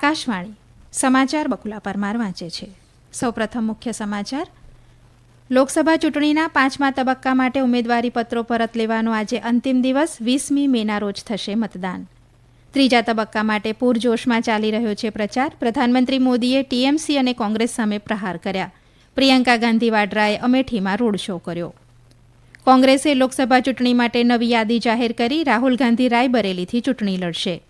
આકાશવાણી સમાચાર બકુલા પરમાર વાંચે છે. સૌપ્રથમ મુખ્ય સમાચાર. લોકસભા ચૂંટણીના પાંચમા તબક્કા માટે ઉમેદવારી પત્રો પરત લેવાનો આજે અંતિમ દિવસ, વીસમી મેના રોજ થશે મતદાન. ત્રીજા તબક્કા માટે પૂરજોશમાં ચાલી રહ્યો છે પ્રચાર. પ્રધાનમંત્રી મોદીએ ટીએમસી અને કોંગ્રેસ સામે પ્રહાર કર્યા. પ્રિયંકા ગાંધી વાડ્રાએ અમેઠીમાં રોડ શો કર્યો. કોંગ્રેસે લોકસભા ચૂંટણી માટે નવી યાદી જાહેર કરી. રાહુલ ગાંધી રાયબરેલીથી ચૂંટણી લડશે.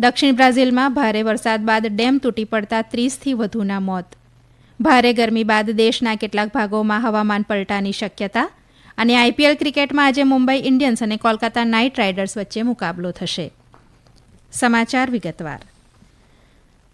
દક્ષિણ બ્રાઝિલમાં ભારે વરસાદ બાદ ડેમ તૂટી પડતા ત્રીસથી વધુના મોત. ભારે ગરમી બાદ દેશના કેટલાક ભાગોમાં હવામાન પલટાની શક્યતા અને આઈપીએલ ક્રિકેટમાં આજે મુંબઈ ઇન્ડિયન્સ અને કોલકાતા નાઇટ રાઇડર્સ વચ્ચે મુકાબલો થશે. સમાચાર વિગતવાર.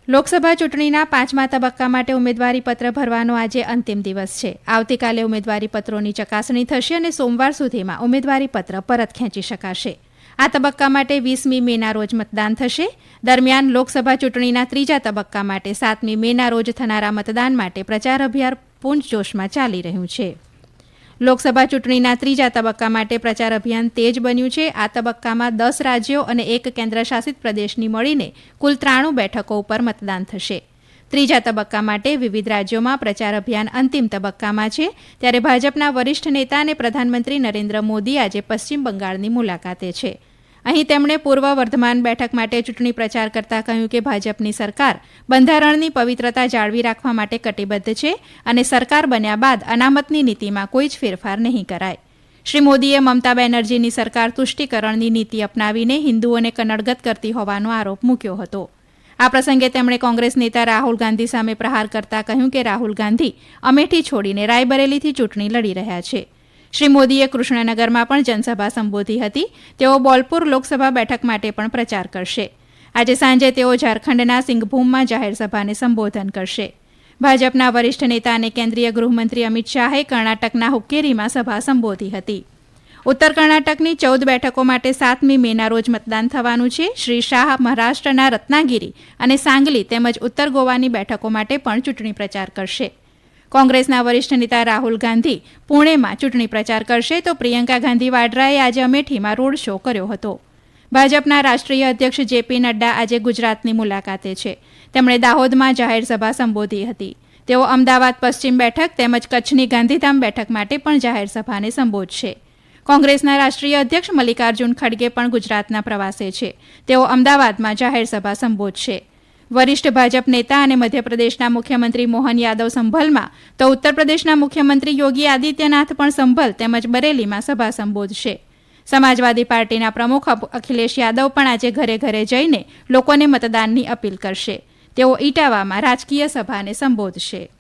લોકસભા ચૂંટણીના પાંચમા તબક્કા માટે ઉમેદવારીપત્ર ભરવાનો આજે અંતિમ દિવસ છે. આવતીકાલે ઉમેદવારી પત્રોની ચકાસણી થશે અને સોમવાર સુધીમાં ઉમેદવારીપત્ર પરત ખેંચી શકાશે. આ તબક્કા માટે વીસમી મેના રોજ મતદાન થશે. દરમિયાન લોકસભા ચૂંટણીના ત્રીજા તબક્કા માટે સાતમી મેના રોજ થનારા મતદાન માટે પ્રચાર અભિયાન પૂંજજોશમાં ચાલી રહ્યું છે. લોકસભા ચૂંટણીના ત્રીજા તબક્કા માટે પ્રચાર અભિયાન તેજ બન્યું છે. આ તબક્કામાં દસ રાજ્યો અને એક કેન્દ્રશાસિત પ્રદેશની મળીને કુલ ત્રાણું બેઠકો ઉપર મતદાન થશે. ત્રીજા તબક્કા માટે વિવિધ રાજ્યોમાં પ્રચાર અભિયાન અંતિમ તબક્કામાં છે. ત્યારે ભાજપના વરિષ્ઠ નેતા અને પ્રધાનમંત્રી નરેન્દ્ર મોદી આજે પશ્ચિમ બંગાળની મુલાકાતે છે. અહીં તેમણે પૂર્વ વર્ધમાન બેઠક માટે ચૂંટણી પ્રચાર કરતા કહ્યું કે ભાજપની સરકાર બંધારણની પવિત્રતા જાળવી રાખવા માટે કટિબદ્ધ છે અને સરકાર બન્યા બાદ અનામતની નીતિમાં કોઈ જ ફેરફાર નહીં કરાય. શ્રી મોદીએ મમતા બેનર્જીની સરકાર તુષ્ટિકરણની નીતિ અપનાવીને હિન્દુઓને કનડગત કરતી હોવાનો આરોપ મૂક્યો હતો. આ પ્રસંગે તેમણે કોંગ્રેસ નેતા રાહુલ ગાંધી સામે પ્રહાર કરતા કહ્યું કે રાહુલ ગાંધી અમેઠી છોડીને રાયબરેલીથી ચૂંટણી લડી રહ્યા છે. શ્રી મોદીએ કૃષ્ણનગરમાં પણ જનસભા સંબોધી હતી. તેઓ બોલપુર લોકસભા બેઠક માટે પણ પ્રચાર કરશે. આજે સાંજે તેઓ ઝારખંડના સિંઘભૂમમાં જાહેર સભાને સંબોધન કરશે. ભાજપના વરિષ્ઠ નેતા અને કેન્દ્રીય ગૃહમંત્રી અમિત શાહે કર્ણાટકના હુક્કેરીમાં સભા સંબોધી હતી. ઉત્તર કર્ણાટકની ચૌદ બેઠકો માટે સાતમી મેના રોજ મતદાન થવાનું છે. શ્રી શાહ મહારાષ્ટ્રના રત્નાગીરી અને સાંગલી તેમજ ઉત્તર ગોવાની બેઠકો માટે પણ ચૂંટણી પ્રચાર કરશે. કોંગ્રેસના વરિષ્ઠ નેતા રાહુલ ગાંધી પુણેમાં ચૂંટણી પ્રચાર કરશે તો પ્રિયંકા ગાંધી વાડ્રાએ આજે અમેઠીમાં રોડ શો કર્યો હતો. ભાજપના રાષ્ટ્રીય અધ્યક્ષ જેપી નડ્ડા આજે ગુજરાતની મુલાકાતે છે. તેમણે દાહોદમાં જાહેર સભા સંબોધી હતી. તેઓ અમદાવાદ પશ્ચિમ બેઠક તેમજ કચ્છની ગાંધીધામ બેઠક માટે પણ જાહેર સભાને સંબોધશે. કોંગ્રેસના રાષ્ટ્રીય અધ્યક્ષ મલ્લિકાર્જુન ખડગે પણ ગુજરાતના પ્રવાસે છે. તેઓ અમદાવાદમાં જાહેર સભા સંબોધશે. વરિષ્ઠ ભાજપ નેતા અને મધ્યપ્રદેશના મુખ્યમંત્રી મોહન યાદવ સંભલમાં તો ઉત્તર પ્રદેશના મુખ્યમંત્રી યોગી આદિત્યનાથ પણ સંભલ તેમજ બરેલીમાં સભા સંબોધશે. સમાજવાદી પાર્ટીના પ્રમુખ અખિલેશ યાદવ પણ આજે ઘરે ઘરે જઈને લોકોને મતદાનની અપીલ કરશે. તેઓ ઇટાવામાં રાજકીય સભાને સંબોધશે.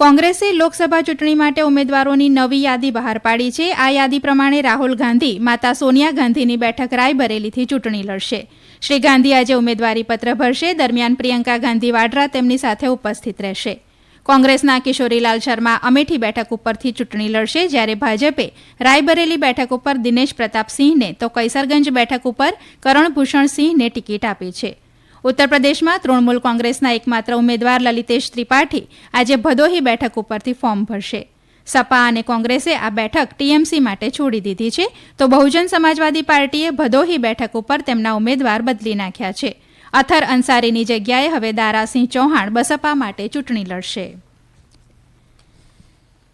કોંગ્રેસે લોકસભા ચૂંટણી માટે ઉમેદવારોની નવી યાદી બહાર પાડી છે. આ યાદી પ્રમાણે રાહુલ ગાંધી, માતા સોનિયા ગાંધીની બેઠક રાયબરેલીથી ચૂંટણી લડશે. શ્રી ગાંધી આજે ઉમેદવારી પત્ર ભરશે. દરમિયાન પ્રિયંકા ગાંધી વાડ્રા તેમની સાથે ઉપસ્થિત રહેશે. કોંગ્રેસના કિશોરીલાલ શર્મા અમેઠી બેઠક ઉપરથી ચૂંટણી લડશે. જ્યારે ભાજપે રાયબરેલી બેઠક ઉપર દિનેશ પ્રતાપસિંહને, તો કૈસરગંજ બેઠક ઉપર કરણભૂષણ સિંહને ટિકિટ આપી છે. ઉત્તર પ્રદેશમાં તૃણમૂલ કોંગ્રેસના એકમાત્ર ઉમેદવાર લલિતેશ ત્રિપાઠી આજે ભદોહી બેઠક ઉપરથી ફોર્મ ભરશે. સપા અને કોંગ્રેસે આ બેઠક ટીએમસી માટે છોડી દીધી છે, તો બહુજન સમાજવાદી પાર્ટીએ ભદોહી બેઠક ઉપર તેમના ઉમેદવાર બદલી નાખ્યા છે. અથર અંસારીની જગ્યાએ હવે દારાસિંહ ચૌહાણ બસપા માટે ચૂંટણી લડશે.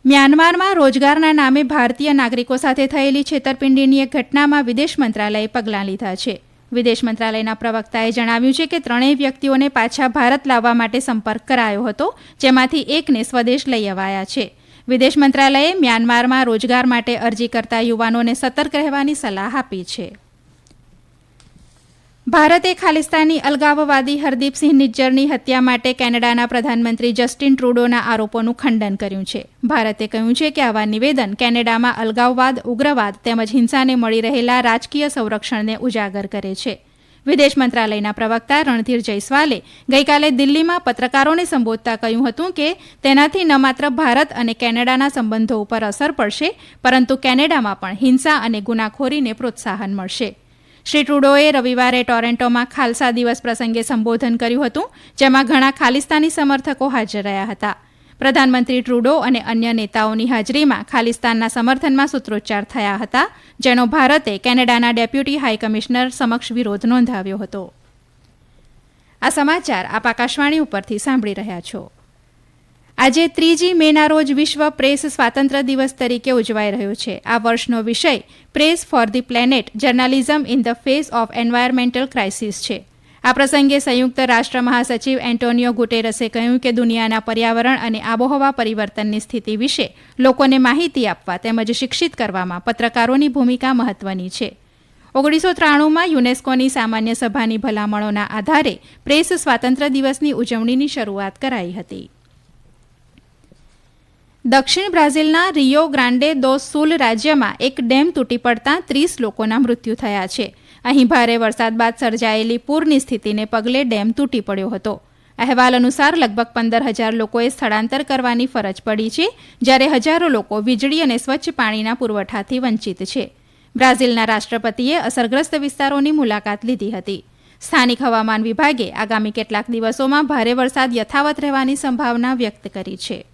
મ્યાનમારમાં રોજગારના નામે ભારતીય નાગરિકો સાથે થયેલી છેતરપિંડીની એક ઘટનામાં વિદેશ મંત્રાલયે પગલાં લીધા છે. વિદેશ મંત્રાલયના પ્રવક્તાએ જણાવ્યું છે કે ત્રણેય વ્યક્તિઓને પાછા ભારત લાવવા માટે સંપર્ક કરાયો હતો, જેમાંથી એકને સ્વદેશ લઈ અવાયા છે. વિદેશ મંત્રાલયે મ્યાનમારમાં રોજગાર માટે અરજી કરતા યુવાનોને સતર્ક રહેવાની સલાહ આપી છે. ભારતે ખાલિસ્તાની અલગાવવાદી હરદીપસિંહ નિજ્જરની હત્યા માટે કેનેડાના પ્રધાનમંત્રી જસ્ટિન ટ્રુડોના આરોપોનું ખંડન કર્યું છે. ભારતે કહ્યું છે કે આવા નિવેદન કેનેડામાં અલગાવવાદ, ઉગ્રવાદ તેમજ હિંસાને મળી રહેલા રાજકીય સંરક્ષણને ઉજાગર કરે છે. વિદેશ મંત્રાલયના પ્રવક્તા રણધીર જયસ્વાલે ગઈકાલે દિલ્હીમાં પત્રકારોને સંબોધતા કહ્યું હતું કે તેનાથી ન માત્ર ભારત અને કેનેડાના સંબંધો ઉપર અસર પડશે, પરંતુ કેનેડામાં પણ હિંસા અને ગુનાખોરીને પ્રોત્સાહન મળશે. શ્રી ટ્રુડોએ રવિવારે ટોરેન્ટોમાં ખાલસા દિવસ પ્રસંગે સંબોધન કર્યું હતું, જેમાં ઘણા ખાલિસ્તાની સમર્થકો હાજર રહ્યા હતા. પ્રધાનમંત્રી ટ્રુડો અને અન્ય નેતાઓની હાજરીમાં ખાલિસ્તાનના સમર્થનમાં સૂત્રોચ્ચાર થયા હતા, જેનો ભારતે કેનેડાના ડેપ્યુટી હાઈ કમિશનર સમક્ષ વિરોધ નોંધાવ્યો હતો. આ સમાચાર આપ આકાશવાણી ઉપરથી સાંભળી રહ્યા છો. આજે ત્રીજી મેના રોજ વિશ્વ પ્રેસ સ્વાતંત્ર્ય દિવસ તરીકે ઉજવાઈ રહ્યો છે. આ વર્ષનો વિષય press for the planet, journalism in the face of environmental crisis છે. આ પ્રસંગે સંયુક્ત રાષ્ટ્ર મહાસચિવ એન્ટોનિયો ગુટેરસે કહ્યું કે દુનિયાના પર્યાવરણ અને આબોહવા પરિવર્તનની સ્થિતિ વિશે લોકોને માહિતી આપવા તેમજ શિક્ષિત કરવામાં પત્રકારોની ભૂમિકા મહત્વની છે. ઓગણીસો ત્રાણુંમાં યુનેસ્કોની સામાન્ય સભાની ભલામણોના આધારે પ્રેસ સ્વાતંત્ર્ય દિવસની ઉજવણીની શરૂઆત કરાઈ હતી. દક્ષિણ બ્રાઝિલના રિયો ગ્રાન્ડે દો સુલ રાજ્યમાં એક ડેમ તૂટી પડતા ત્રીસ લોકોના મૃત્યુ થયા છે. અહીં ભારે વરસાદ બાદ સર્જાયેલી પૂરની સ્થિતિને પગલે ડેમ તૂટી પડ્યો હતો. અહેવાલ અનુસાર લગભગ પંદર હજાર લોકોએ સ્થળાંતર કરવાની ફરજ પડી છે, જ્યારે હજારો લોકો વીજળી અને સ્વચ્છ પાણીના પુરવઠાથી વંચિત છે. બ્રાઝિલના રાષ્ટ્રપતિએ અસરગ્રસ્ત વિસ્તારોની મુલાકાત લીધી હતી. સ્થાનિક હવામાન વિભાગે આગામી કેટલાક દિવસોમાં ભારે વરસાદ યથાવત રહેવાની સંભાવના વ્યક્ત કરી છે.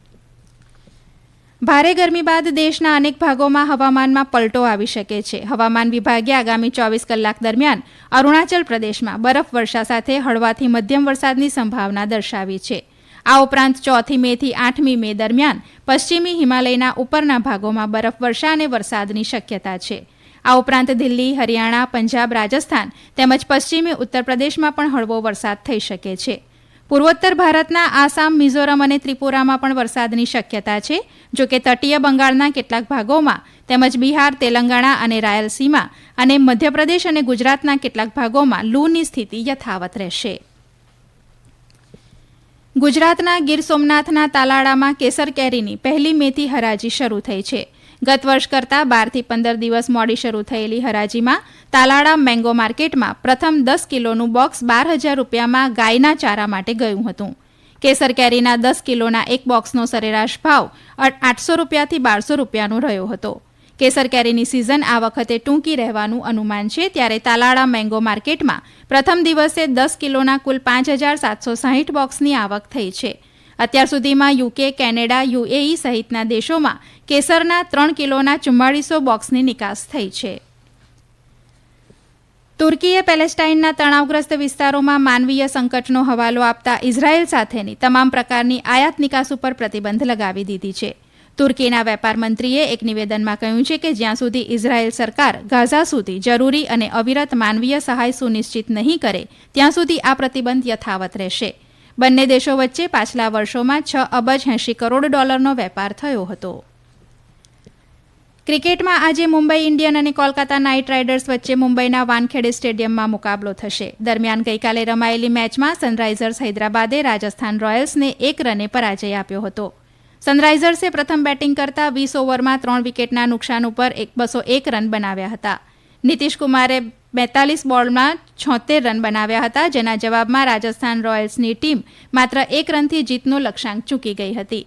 ભારે ગરમી બાદ દેશના અનેક ભાગોમાં હવામાનમાં પલટો આવી શકે છે. હવામાન વિભાગે આગામી ચોવીસ કલાક દરમિયાન અરુણાચલ પ્રદેશમાં બરફ વર્ષા સાથે હળવાથી મધ્યમ વરસાદની સંભાવના દર્શાવી છે. આ ઉપરાંત ચોથી મે થી આઠમી મે દરમિયાન પશ્ચિમી હિમાલયના ઉપરના ભાગોમાં બરફ વર્ષા અને વરસાદની શક્યતા છે. આ ઉપરાંત દિલ્હી, હરિયાણા, પંજાબ, રાજસ્થાન તેમજ પશ્ચિમી ઉત્તર પ્રદેશમાં પણ હળવો વરસાદ થઈ શકે છે. પૂર્વોત્તર ભારતના આસામ, મિઝોરમ અને ત્રિપુરામાં પણ વરસાદની શક્યતા છે. જો કે તટીય બંગાળના કેટલાક ભાગોમાં તેમજ બિહાર, તેલંગાણા અને રાયલસીમા અને મધ્યપ્રદેશ અને ગુજરાતના કેટલાક ભાગોમાં લૂની સ્થિતિ યથાવત રહેશે. ગુજરાતના ગીર સોમનાથના તાલાળામાં કેસર કેરીની પહેલી મેથી હરાજી શરૂ થઈ છે. ગત વર્ષ કરતાં બારથી પંદર દિવસ મોડી શરૂ થયેલી હરાજીમાં તાલાળા મેંગો માર્કેટમાં પ્રથમ દસ કિલોનું બોક્સ બાર હજાર રૂપિયામાં ગાયના ચારા માટે ગયું હતું. કેસર કેરીના દસ કિલોના એક બોક્સનો સરેરાશ ભાવ આઠસો રૂપિયાથી બારસો રૂપિયાનો રહ્યો હતો. કેસર કેરીની સિઝન આ વખતે ટૂંકી રહેવાનું અનુમાન છે, ત્યારે તાલાળા મેંગો માર્કેટમાં પ્રથમ દિવસે દસ કિલોના કુલ પાંચ હજાર સાતસો સાહીઠ બોક્સની આવક થઈ છે. અત્યાર સુધીમાં યુકે, કેનેડા, યુએઈ સહિતના દેશોમાં કેસરના ત્રણ કિલોના ચુમ્માળીસો બોક્સની નિકાસ થઈ છે. તુર્કીએ પેલેસ્ટાઇનના તણાવગ્રસ્ત વિસ્તારોમાં માનવીય સંકટનો હવાલો આપતા ઇઝરાયેલ સાથેની તમામ પ્રકારની આયાત નિકાસ ઉપર પ્રતિબંધ લગાવી દીધી છે. તુર્કીના વેપાર મંત્રીએ એક નિવેદનમાં કહ્યું છે કે જ્યાં સુધી ઇઝરાયેલ સરકાર ગાઝા સુધી જરૂરી અને અવિરત માનવીય સહાય સુનિશ્ચિત નહીં કરે, ત્યાં સુધી આ પ્રતિબંધ યથાવત રહેશે. બંને દેશો વચ્ચે પાછલા વર્ષોમાં છ અબજ એંશી કરોડ ડોલરનો વેપાર થયો હતો. ક્રિકેટમાં આજે મુંબઈ ઇન્ડિયન અને કોલકાતા નાઇટ રાઇડર્સ વચ્ચે મુંબઈના વાનખેડે સ્ટેડિયમમાં મુકાબલો થશે. દરમિયાન ગઈકાલે રમાયેલી મેચમાં સનરાઇઝર્સ હૈદરાબાદે રાજસ્થાન રોયલ્સને એક રને પરાજય આપ્યો હતો. સનરાઇઝર્સે પ્રથમ બેટિંગ કરતા વીસ ઓવરમાં ત્રણ વિકેટના નુકસાન ઉપર એક બસો એક રન બનાવ્યા હતા. નીતિશ કુમારે બેતાલીસ બોલમાં છોતેર રન બનાવ્યા હતા, જેના જવાબમાં રાજસ્થાન રોયલ્સની ટીમ માત્ર એક રનથી જીતનો લક્ષ્યાંક ચૂકી ગઈ હતી.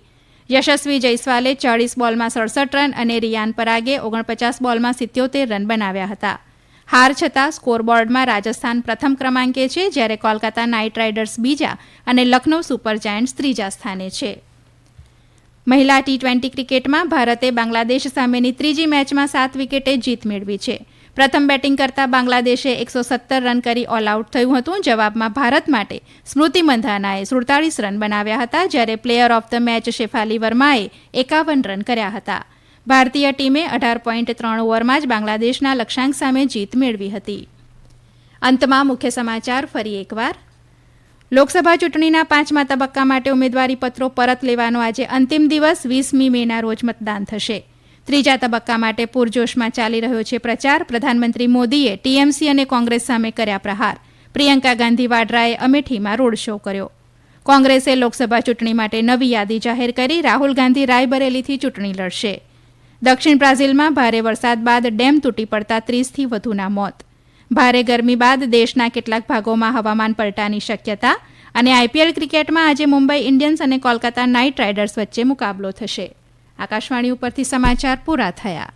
યશસ્વી જયસ્વાલે ચાળીસ બોલમાં સડસઠ રન અને રિયાન પરાગે ઓગણપચાસ બોલમાં સિત્યોતેર રન બનાવ્યા હતા. હાર છતાં સ્કોરબોર્ડમાં રાજસ્થાન પ્રથમ ક્રમાંકે છે, જ્યારે કોલકાતા નાઇટ રાઇડર્સ બીજા અને લખનૌ સુપર જાયન્ટ્સ ત્રીજા સ્થાને છે. મહિલા ટી ટ્વેન્ટી ક્રિકેટમાં ભારતે બાંગ્લાદેશ સામેની ત્રીજી મેચમાં સાત વિકેટે જીત મેળવી છે. પ્રથમ બેટિંગ કરતા બાંગ્લાદેશે એકસો સત્તર રન કરી ઓલ આઉટ થયું હતું. જવાબમાં ભારત માટે સ્મૃતિ મંધાનાએ સુડતાળીસ રન બનાવ્યા હતા, જ્યારે player of the match Shefali વર્માએ એકાવન રન કર્યા હતા. ભારતીય ટીમે અઢાર પોઈન્ટ ત્રણ ઓવરમાં જ બાંગ્લાદેશના લક્ષ્યાંક સામે જીત મેળવી હતી. અંતમાં મુખ્ય સમાચાર ફરી એકવાર. લોકસભા ચૂંટણીના પાંચમા તબક્કા માટે ઉમેદવારી પત્રો પરત લેવાનો આજે અંતિમ દિવસ, વીસમી મેના રોજ મતદાન થશે. ત્રીજા તબક્કા માટે પૂરજોશમાં ચાલી રહ્યો છે પ્રચાર. પ્રધાનમંત્રી મોદીએ ટીએમસી અને કોંગ્રેસ સામે કર્યા પ્રહાર. પ્રિયંકા ગાંધી વાડ્રાએ અમેઠીમાં રોડ શો કર્યો. કોંગ્રેસે લોકસભા ચૂંટણી માટે નવી યાદી જાહેર કરી. રાહુલ ગાંધી રાયબરેલીથી ચૂંટણી લડશે. દક્ષિણ બ્રાઝિલમાં ભારે વરસાદ બાદ ડેમ તૂટી પડતા ત્રીસથી વધુના મોત. ભારે ગરમી બાદ દેશના કેટલાક ભાગોમાં હવામાન પલટાની શક્યતા અને આઈપીએલ ક્રિકેટમાં આજે મુંબઈ ઇન્ડિયન્સ અને કોલકાતા નાઇટ રાઇડર્સ વચ્ચે મુકાબલો થશે. આકાશવાણી ઉપરથી સમાચાર પૂરા થયા.